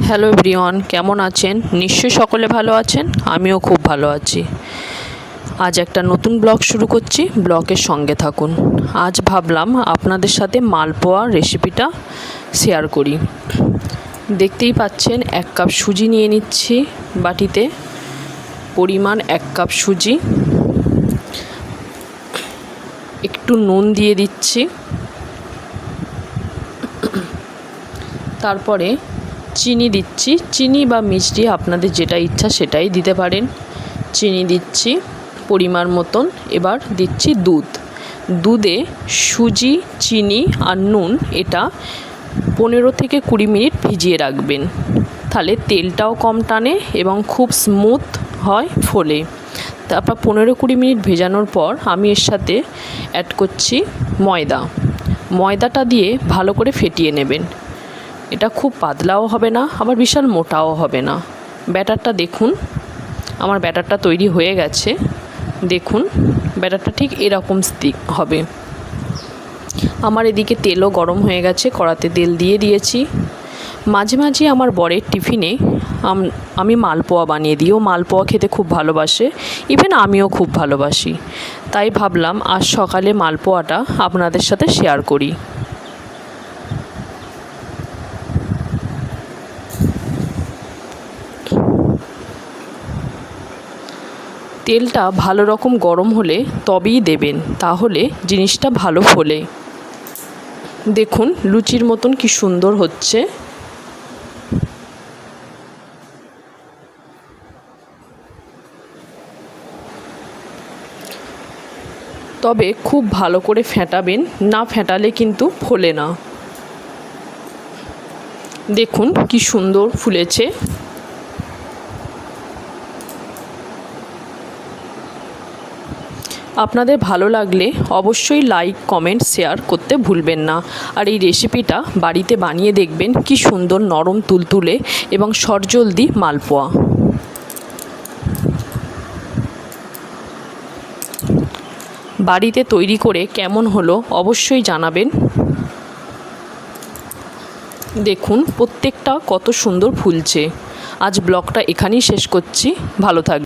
Hello everyone কেমন আছেন? নিশ্চয়ই সকলে ভালো আছেন, আমিও খুব ভালো আছি। আজ একটা নতুন ব্লগ শুরু করছি, ব্লগের সঙ্গে থাকুন। আজ ভাবলাম আপনাদের সাথে মালপোয়া রেসিপিটা শেয়ার করি। দেখতেই পাচ্ছেন, এক কাপ সুজি নিয়ে নিচ্ছি বাটিতে। পরিমাণ এক কাপ সুজি। একটু নুন দিয়ে দিচ্ছি। তারপরে চিনি দিচ্ছি। চিনি বা মিষ্টি আপনাদের যেটা ইচ্ছা সেটাই দিতে পারেন। চিনি দিচ্ছি পরিমাণ মতন। এবার দিচ্ছি দুধ। দুধে সুজি, চিনি আর নুন এটা পনেরো থেকে কুড়ি মিনিট ভিজিয়ে রাখবেন। তাহলে তেলটাও কম টানে এবং খুব স্মুথ হয় ফোলে। তারপর পনেরো কুড়ি মিনিট ভেজানোর পর আমি এর সাথে অ্যাড করছি ময়দা। ময়দাটা দিয়ে ভালো করে ফেটিয়ে নেবেন। এটা খুব পাতলাও হবে না, আবার বিশাল মোটাও হবে না। ব্যাটারটা দেখুন, আমার ব্যাটারটা তৈরি হয়ে গেছে। দেখুন, ব্যাটারটা ঠিক এরকম স্টিক হবে। আমার এদিকে তেলও গরম হয়ে গেছে, কড়াতে তেল দিয়ে দিয়েছি। মাঝে মাঝে আমার বরের টিফিনে আমি মালপোয়া বানিয়ে দিই। ও মালপোয়া খেতে খুব ভালোবাসে ইভেন আমিও খুব ভালোবাসি। তাই ভাবলাম আজ সকালে মালপোয়াটা আপনাদের সাথে শেয়ার করি। তেলটা ভালো রকম গরম হলে তবেই দেবেন, তাহলে জিনিসটা ভালো ফোলে। দেখুন, লুচির মতন কি সুন্দর হচ্ছে। তবে খুব ভালো করে ফেটাবেন, না ফেটালে কিন্তু ফোলে না। দেখুন, কি সুন্দর ফুলেছে। আপনাদের ভালো লাগলে অবশ্যই লাইক কমেন্ট শেয়ার করতে ভুলবেন না। আর এই রেসিপিটা বাড়িতে বানিয়ে দেখবেন কি সুন্দর নরম তুলতুলে এবং সরজলদি মালপোয়া। বাড়িতে তৈরি করে কেমন হলো অবশ্যই জানাবেন। দেখুন প্রত্যেকটা কত সুন্দর ফুলছে। আজ ব্লগটা এখানেই শেষ করছি। ভালো থাকবে